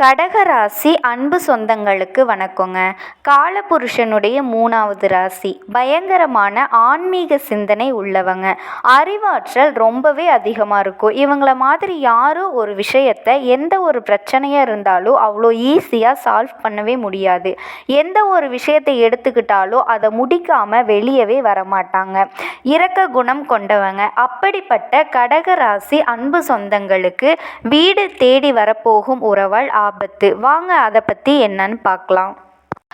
கடகராசி அன்பு சொந்தங்களுக்கு வணக்கங்க. காலபுருஷனுடைய மூணாவது ராசி பயங்கரமான ஆன்மீக சிந்தனை உள்ளவங்க. அறிவாற்றல் ரொம்பவே அதிகமாக இருக்கும். இவங்கள மாதிரி யாரும் ஒரு விஷயத்தை எந்த ஒரு பிரச்சனையாக இருந்தாலும் அவ்வளோ ஈஸியாக சால்வ் பண்ணவே முடியாது. எந்த ஒரு விஷயத்தை எடுத்துக்கிட்டாலும் அதை முடிக்காமல் வெளியவே வரமாட்டாங்க. இரக்க குணம் கொண்டவங்க. அப்படிப்பட்ட கடகராசி அன்பு சொந்தங்களுக்கு வீடு தேடி வரப்போகும் உறவால் ஆபத்து. வாங்க அதை பற்றி என்னன்னு பார்க்கலாம்.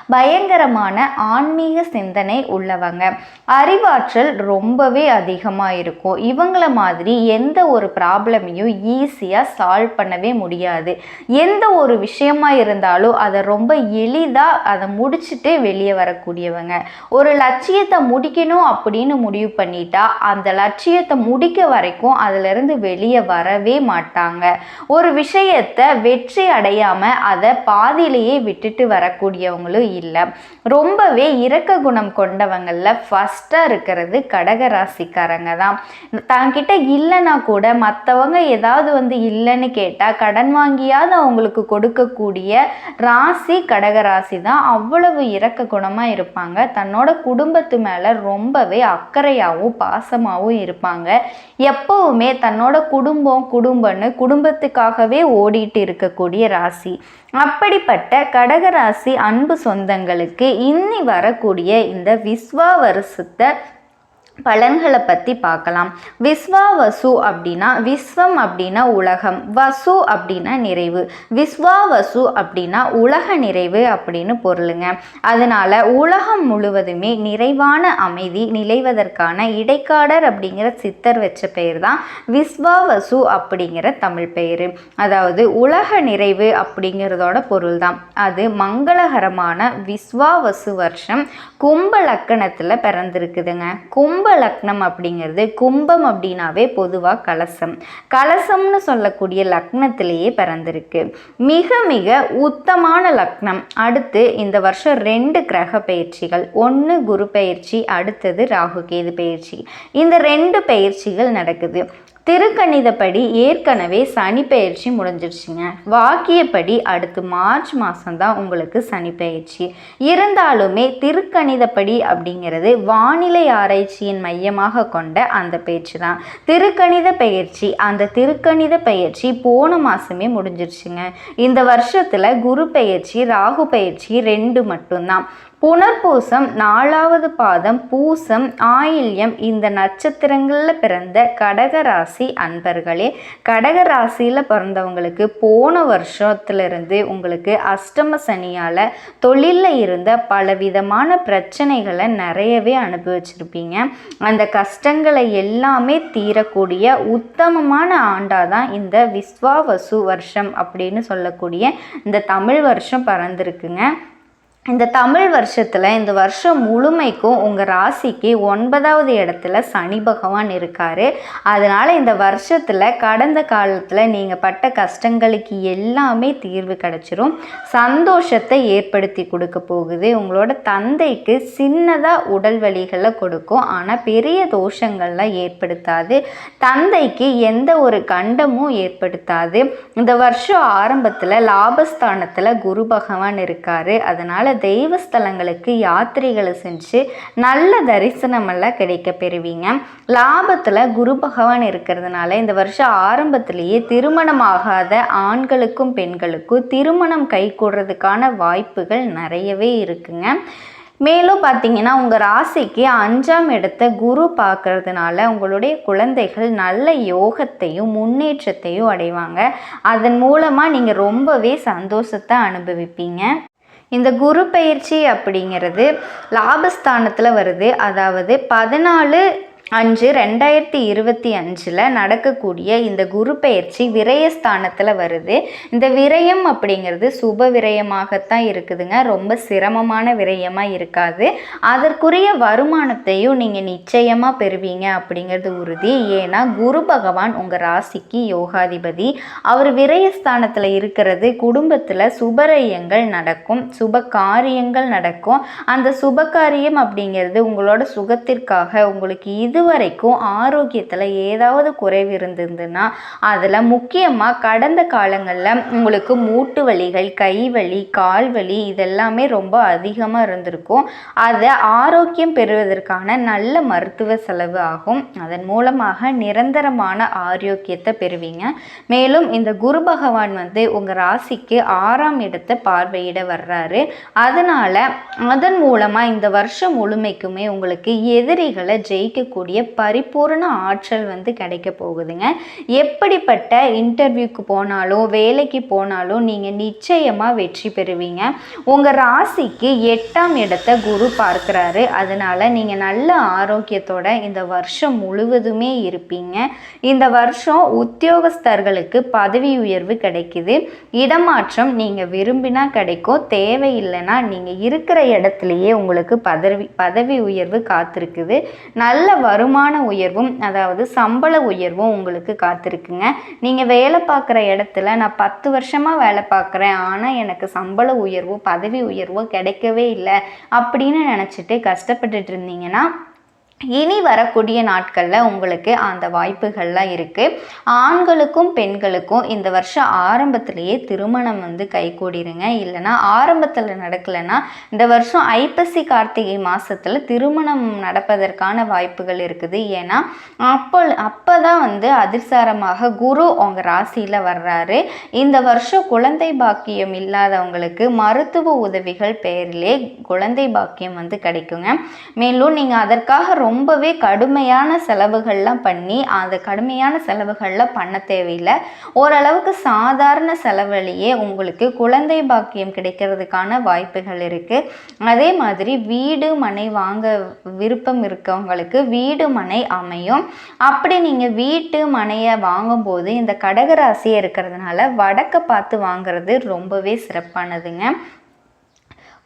பயங்கரமான ஆன்மீக சிந்தனை உள்ளவங்க. அறிவாற்றல் ரொம்பவே அதிகமாக இருக்கும். இவங்கள மாதிரி எந்த ஒரு ப்ராப்ளமையும் ஈஸியாக சால்வ் பண்ணவே முடியாது. எந்த ஒரு விஷயமா இருந்தாலும் அதை ரொம்ப எளிதாக அதை முடிச்சுட்டு வெளியே வரக்கூடியவங்க. ஒரு லட்சியத்தை முடிக்கணும் அப்படின்னு முடிவு பண்ணிட்டா அந்த லட்சியத்தை முடிக்க வரைக்கும் அதிலிருந்து வெளியே வரவே மாட்டாங்க. ஒரு விஷயத்தை வெற்றி அடையாமல் அதை பாதியிலேயே விட்டுட்டு வரக்கூடியவங்களும் இல்லை. ரொம்பவே இரக்க குணம் கொண்டவங்களில் ஃபஸ்ட்டாக இருக்கிறது கடக ராசிக்காரங்க தான். தங்கிட்ட இல்லைன்னா கூட மற்றவங்க ஏதாவது வந்து இல்லைன்னு கேட்டால் கடன் வாங்கியாவது அவங்களுக்கு கொடுக்கக்கூடிய ராசி கடக ராசி தான் அவ்வளவு இரக்க குணமாக இருப்பாங்க. தன்னோட குடும்பத்து மேலே ரொம்பவே அக்கறையாகவும் பாசமாகவும் இருப்பாங்க. எப்போவுமே தன்னோட குடும்பம் குடும்பம்னு குடும்பத்துக்காகவே ஓடிட்டு இருக்கக்கூடிய ராசி. அப்படிப்பட்ட கடகராசி அன்பு சொந்த சொந்தங்களுக்கு இன்னி வரக்கூடிய இந்த விஸ்வா வருஷத்தை பலன்களை பற்றி பார்க்கலாம். விஸ்வா வசு அப்படின்னா விஸ்வம் அப்படின்னா உலகம் வசு அப்படின்னா நிறைவு. விஸ்வா வசு அப்படின்னா உலக நிறைவு அப்படின்னு பொருளுங்க. அதனால் உலகம் முழுவதுமே நிறைவான அமைதி நிலைவதற்கான இடைக்காடர் அப்படிங்கிற சித்தர் வச்ச பெயர் தான் விஸ்வா வசு அப்படிங்கிற தமிழ் பெயர். அதாவது உலக நிறைவு அப்படிங்கிறதோட பொருள் தான் அது மங்களகரமான விஸ்வா வசு வருஷம் கும்ப லக்கணத்தில் பிறந்திருக்குதுங்க. கும்ப லக்னம் அப்படிங்கிறது கும்பம் அப்படின்னாவே பொதுவாக கலசம். கலசம்னு சொல்லக்கூடிய லக்னத்திலேயே பிறந்திருக்கு. மிக மிக உத்தமான லக்னம். அடுத்து இந்த வருஷம் ரெண்டு கிரக பயிற்சிகள். ஒன்று குரு பயிற்சி அடுத்தது ராகு கேது பயிற்சி. இந்த ரெண்டு பயிற்சிகள் நடக்குது. திருக்கணிதப்படி ஏற்கனவே சனி பயிற்சி முடிஞ்சிருச்சுங்க. வாக்கியப்படி அடுத்து மார்ச் மாதம்தான் உங்களுக்கு சனி பயிற்சி இருந்தாலுமே திருக்கணிதப்படி அப்படிங்கிறது வானிலை ஆராய்ச்சியின் மையமாக கொண்ட அந்த பயிற்சி தான் திருக்கணித பயிற்சி அந்த திருக்கணித பயிற்சி போன மாதமே முடிஞ்சிருச்சுங்க. இந்த வருஷத்தில் குரு பயிற்சி ராகு பயிற்சி ரெண்டு மட்டும்தான். புனர்பூசம் நாலாவது பாதம் பூசம் ஆயில்யம் இந்த நட்சத்திரங்களில் பிறந்த கடகராசி அன்பர்களே. கடகராசியில் பிறந்தவங்களுக்கு போன வருஷத்துலேருந்து உங்களுக்கு அஷ்டம சனியால் தொழிலில் இருந்த பலவிதமான பிரச்சனைகளை நிறையவே அனுபவிச்சிருப்பீங்க. அந்த கஷ்டங்களை எல்லாமே தீரக்கூடிய உத்தமமான ஆண்டாக தான் இந்த விஸ்வாவசு வருஷம் அப்படின்னு சொல்லக்கூடிய இந்த தமிழ் வருஷம் பறந்துருக்குங்க. இந்த தமிழ் வருஷத்தில் இந்த வருஷம் முழுமைக்கும் உங்கள் ராசிக்கு ஒன்பதாவது இடத்துல சனி பகவான் இருக்கார். அதனால் இந்த வருஷத்தில் கடந்த காலத்தில் நீங்கள் பட்ட கஷ்டங்களுக்கு எல்லாமே தீர்வு கிடச்சிரும். சந்தோஷத்தை ஏற்படுத்தி கொடுக்க போகுது. உங்களோட தந்தைக்கு சின்னதாக உடல் வலிகளை கொடுக்கும். ஆனால் பெரிய தோஷங்கள்லாம் ஏற்படுத்தாது. தந்தைக்கு எந்த ஒரு கண்டமும் ஏற்படுத்தாது. இந்த வருஷம் ஆரம்பத்தில் லாபஸ்தானத்தில் குரு பகவான் இருக்கார். அதனால் தெய்வஸ்தலங்களுக்கு யாத்திரைகளை செஞ்சு நல்ல தரிசனமெல்லாம் கிடைக்க பெறுவீங்க லாபத்தில் குரு பகவான் இருக்கிறதுனால இந்த வருஷம் ஆரம்பத்திலேயே திருமணமாகாத ஆண்களுக்கும் பெண்களுக்கும் திருமணம் கை கூடுறதுக்கான வாய்ப்புகள் நிறையவே இருக்குங்க. மேலும் பார்த்தீங்கன்னா உங்கள் ராசிக்கு அஞ்சாம் இடத்த குரு பார்க்கறதுனால உங்களுடைய குழந்தைகள் நல்ல யோகத்தையும் முன்னேற்றத்தையும் அடைவாங்க. அதன் மூலமாக நீங்கள் ரொம்பவே சந்தோஷத்தை அனுபவிப்பீங்க. இந்த குரு பயிற்சி அப்படிங்கிறது லாபஸ்தானத்தில் வருது. அதாவது பதினாலு அஞ்சு ரெண்டாயிரத்தி இருபத்தி அஞ்சில் நடக்கக்கூடிய இந்த குரு பயிற்சி விரயஸ்தானத்தில் வருது. இந்த விரயம் அப்படிங்கிறது சுப விரயமாகத்தான் இருக்குதுங்க. ரொம்ப சிரமமான விரயமாக இருக்காது. அதற்குரிய வருமானத்தையும் நீங்கள் நிச்சயமாக பெறுவீங்க அப்படிங்கிறது உறுதி. ஏன்னா குரு பகவான் உங்கள் ராசிக்கு யோகாதிபதி. அவர் விரயஸ்தானத்தில் இருக்கிறது குடும்பத்தில் சுபரயங்கள் நடக்கும் சுப காரியங்கள் நடக்கும். அந்த சுப காரியம் அப்படிங்கிறது உங்களோட சுகத்திற்காக உங்களுக்கு இது இதுவரைக்கும் ஆரோக்கியத்தில் ஏதாவது குறைவு இருந்திருந்ததுன்னா அதில் முக்கியமாக கடந்த காலங்களில் உங்களுக்கு மூட்டு வலிகள் கை வலி கால் வலி இதெல்லாமே ரொம்ப அதிகமாக இருந்திருக்கும். அதை ஆரோக்கியம் பெறுவதற்கான நல்ல மருத்துவ செலவு ஆகும். அதன் மூலமாக நிரந்தரமான ஆரோக்கியத்தை பெறுவீங்க. மேலும் இந்த குரு பகவான் வந்து உங்கள் ராசிக்கு ஆறாம் இடத்தை பார்வையிட வர்றாரு. அதனால் அதன் மூலமாக இந்த வருஷம் முழுமைக்குமே உங்களுக்கு எதிரிகளை ஜெயிக்கக்கூடிய பரிபூர்ண ஆற்றல் வந்து கிடைக்க போகுதுங்க. எப்படிப்பட்ட இன்டர்வியூக்கு போனாலும் வேலைக்கு போனாலும் நீங்கள் நிச்சயமாக வெற்றி பெறுவீங்க. உங்கள் ராசிக்கு எட்டாம் இடத்த குரு பார்க்குறாரு. அதனால் நீங்கள் நல்ல ஆரோக்கியத்தோட இந்த வருஷம் முழுவதுமே இருப்பீங்க. இந்த வருஷம் உத்தியோகஸ்தர்களுக்கு பதவி உயர்வு கிடைக்குது. இடமாற்றம் நீங்கள் விரும்பினா கிடைக்கும். தேவையில்லைன்னா நீங்கள் இருக்கிற இடத்துலையே உங்களுக்கு பதவி பதவி உயர்வு காத்திருக்குது. நல்ல வருமான உயர்வும் அதாவது சம்பள உயர்வும் உங்களுக்கு காத்திருக்குங்க. நீங்கள் வேலை பார்க்குற இடத்துல நான் பத்து வருஷமாக வேலை பார்க்குறேன் ஆனால் எனக்கு சம்பள உயர்வோ பதவி உயர்வோ கிடைக்கவே இல்லை அப்படின்னு நினச்சிட்டு கஷ்டப்பட்டுட்டு இருந்தீங்கன்னா இனி வரக்கூடிய நாட்களில் உங்களுக்கு அந்த வாய்ப்புகள்லாம் இருக்குது ஆண்களுக்கும் பெண்களுக்கும் இந்த வருஷம் ஆரம்பத்திலேயே திருமணம் வந்து கைகூடிருங்க. இல்லைன்னா ஆரம்பத்தில் நடக்கலைன்னா இந்த வருஷம் ஐப்பசி கார்த்திகை மாதத்தில் திருமணம் நடப்பதற்கான வாய்ப்புகள் இருக்குது. ஏன்னா அப்போ அப்போ தான் வந்து அதிர்சாரமாக குரு அவங்க ராசியில் வர்றாரு. இந்த வருஷம் குழந்தை பாக்கியம் இல்லாதவங்களுக்கு மருத்துவ உதவிகள் பெயரிலே குழந்தை பாக்கியம் வந்து கிடைக்குங்க. மேலும் நீங்கள் அதற்காக ரொம்பவே கடுமையான செலவுகள்லாம் பண்ணி அந்த கடுமையான செலவுகள்லாம் பண்ண தேவையில்லை. ஓரளவுக்கு சாதாரண செலவுலையே உங்களுக்கு குழந்தை பாக்கியம் கிடைக்கிறதுக்கான வாய்ப்புகள் இருக்குது அதே மாதிரி வீடு மனை வாங்க விருப்பம் இருக்கவங்களுக்கு வீடு மனை அமையும். அப்படி நீங்கள் வீட்டு மனையை வாங்கும்போது இந்த கடகராசியாக இருக்கிறதுனால வடக்க பார்த்து வாங்குறது ரொம்பவே சிறப்பானதுங்க.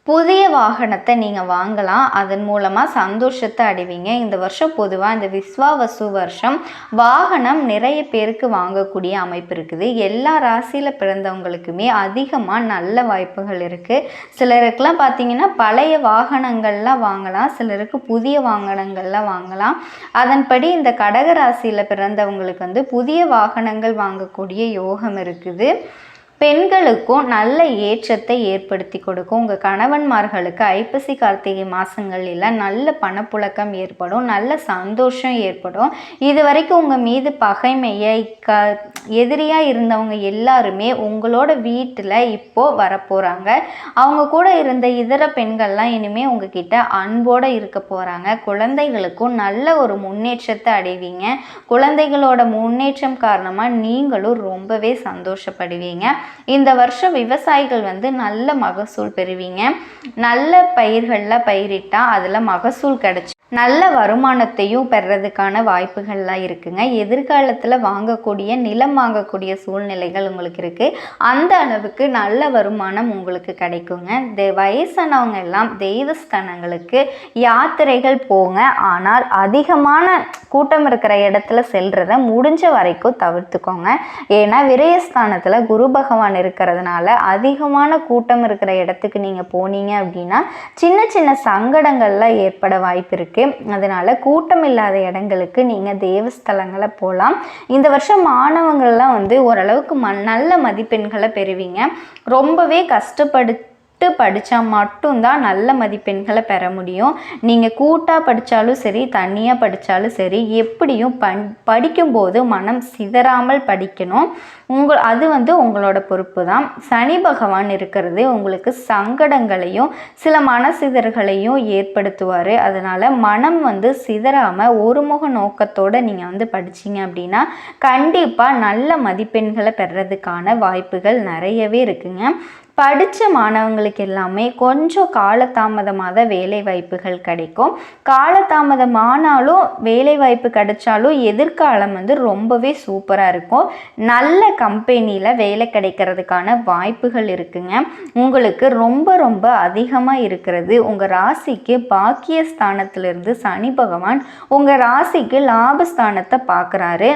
புதிய வாகனத்தை நீங்கள் வாங்கலாம். அதன் மூலமாக சந்தோஷத்தை அடைவீங்க. இந்த வருஷம் பொதுவாக இந்த விஸ்வாவசு வருஷம் வாகனம் நிறைய பேருக்கு வாங்கக்கூடிய அமைப்பு இருக்குது. எல்லா ராசியில் பிறந்தவங்களுக்குமே அதிகமாக நல்ல வாய்ப்புகள் இருக்குது சிலருக்கெலாம் பார்த்தீங்கன்னா பழைய வாகனங்கள்லாம் வாங்கலாம். சிலருக்கு புதிய வாகனங்கள்லாம் வாங்கலாம். அதன்படி இந்த கடக ராசியில் பிறந்தவங்களுக்கு வந்து புதிய வாகனங்கள் வாங்கக்கூடிய யோகம் இருக்குது. பெண்களுக்கும் நல்ல ஏற்றத்தை ஏற்படுத்தி கொடுக்கும். உங்கள் கணவன்மார்களுக்கு ஐப்பசி கார்த்திகை மாதங்களில் நல்ல பணப்புழக்கம் ஏற்படும் நல்ல சந்தோஷம் ஏற்படும். இது வரைக்கும் உங்கள் மீது பகைமையை க எதிரியாக இருந்தவங்க எல்லாருமே உங்களோட வீட்டில் இப்போது வரப்போகிறாங்க அவங்க கூட இருந்த இதர பெண்கள்லாம் இனிமேல் உங்ககிட்ட அன்போடு இருக்க போகிறாங்க குழந்தைகளுக்கும் நல்ல ஒரு முன்னேற்றத்தை அடைவீங்க. குழந்தைகளோட முன்னேற்றம் காரணமாக நீங்களும் ரொம்பவே சந்தோஷப்படுவீங்க. இந்த வருஷம் விவசாயிகள் வந்து நல்ல மகசூல் பெறுவீங்க. நல்ல பயிர்களில் பயிரிட்டால் அதில் மகசூல் கிடச்சி நல்ல வருமானத்தையும் பெறதுக்கான வாய்ப்புகள்லாம் இருக்குங்க. எதிர்காலத்தில் வாங்கக்கூடிய நிலம் வாங்கக்கூடிய சூழ்நிலைகள் உங்களுக்கு இருக்குது அந்த அளவுக்கு நல்ல வருமானம் உங்களுக்கு கிடைக்குங்க. தே வயசானவங்க எல்லாம் தெய்வஸ்தானங்களுக்கு யாத்திரைகள் போங்க. ஆனால் அதிகமான கூட்டம் இருக்கிற இடத்துல செல்றத முடிஞ்ச வரைக்கும் தவிர்த்துக்கோங்க. ஏன்னா விரயஸ்தானத்தில் குரு பகவான் இருக்கிறதுனால அதிகமான கூட்டம் இருக்கிற இடத்துக்கு நீங்கள் போனீங்க அப்படின்னா சின்ன சின்ன சங்கடங்கள்லாம் ஏற்பட வாய்ப்பு இருக்குது அதனால் கூட்டம் இல்லாத இடங்களுக்கு நீங்கள் தேவஸ்தலங்களை போகலாம் இந்த வருஷம் மாணவங்கள்லாம் வந்து ஓரளவுக்கு ம நல்ல மதிப்பெண்களை பெறுவீங்க. ரொம்பவே கஷ்டப்படு விட்டு படித்தா மட்டும்தான் நல்ல மதிப்பெண்களை பெற முடியும். நீங்கள் கூட்டாக படித்தாலும் சரி தனியாக படித்தாலும் சரி எப்படியும் பண் படிக்கும்போது மனம் சிதறாமல் படிக்கணும். உங்கள் அது வந்து உங்களோட பொறுப்பு தான் சனி பகவான் இருக்கிறது உங்களுக்கு சங்கடங்களையும் சில மனசிதறல்களையும் ஏற்படுத்துவார். அதனால் மனம் வந்து சிதறாமல் ஒருமுக நோக்கத்தோடு நீங்கள் வந்து படிச்சீங்க அப்படின்னா கண்டிப்பாக நல்ல மதிப்பெண்களை பெறதுக்கான வாய்ப்புகள் நிறையவே இருக்குங்க. படித்த மாணவங்களுக்கு எல்லாமே கொஞ்சம் காலதாமதமாக தான் வேலை வாய்ப்புகள் கிடைக்கும். காலதாமதமானாலும் வேலை வாய்ப்பு கிடைச்சாலும் எதிர்காலம் வந்து ரொம்பவே சூப்பராக இருக்கும். நல்ல கம்பெனியில் வேலை கிடைக்கிறதுக்கான வாய்ப்புகள் இருக்குங்க. உங்களுக்கு ரொம்ப ரொம்ப அதிகமாக இருக்கிறது உங்கள் ராசிக்கு பாக்கிய ஸ்தானத்திலிருந்து சனி பகவான். உங்கள் ராசிக்கு லாபஸ்தானத்தை பார்க்குறாரு.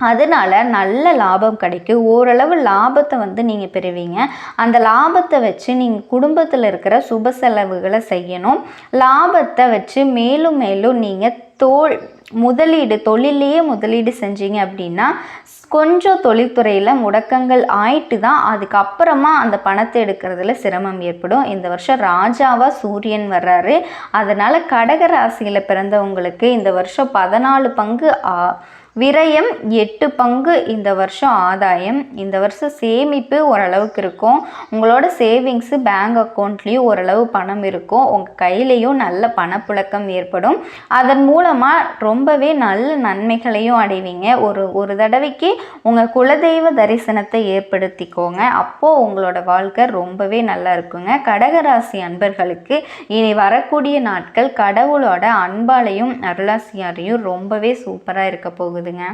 அதனால் நல்ல லாபம் கிடைக்கும் ஓரளவு லாபத்தை வந்து நீங்கள் பெறுவீங்க. அந்த லாபத்தை வச்சு நீங்கள் குடும்பத்தில் இருக்கிற சுப செலவுகளை செய்யணும். லாபத்தை வச்சு மேலும் மேலும் நீங்கள் தோல் முதலீடு தொழிலையே முதலீடு செஞ்சீங்க அப்படின்னா கொஞ்சம் தொழில்துறையில் முடக்கங்கள் ஆயிட்டு தான் அதுக்கப்புறமா அந்த பணத்தை எடுக்கிறதுல சிரமம் ஏற்படும். இந்த வருஷம் ராஜாவாக சூரியன் வர்றாரு. அதனால் கடக ராசியில் பிறந்தவங்களுக்கு இந்த வருஷம் பதினாலு பங்கு ஆ- விரயம் எட்டு பங்கு இந்த வருஷம் ஆதாயம். இந்த வருஷம் சேமிப்பு ஓரளவுக்கு இருக்கும். உங்களோட சேவிங்ஸு பேங்க் அக்கௌண்ட்லேயும் ஓரளவு பணம் இருக்கும். உங்கள் கையிலையும் நல்ல பணப்புழக்கம் ஏற்படும். அதன் மூலமாக ரொம்பவே நல்ல நன்மைகளையும் அடைவீங்க. ஒரு ஒரு தடவைக்கு உங்கள் குலதெய்வ தரிசனத்தை ஏற்படுத்திக்கோங்க. அப்போது உங்களோட வாழ்க்கை ரொம்பவே நல்லா இருக்குங்க. கடகராசி அன்பர்களுக்கு இனி வரக்கூடிய நாட்கள் கடவுளோட அன்பாலையும் அருளாசியாரையும் ரொம்பவே சூப்பராக இருக்க வந்துங்க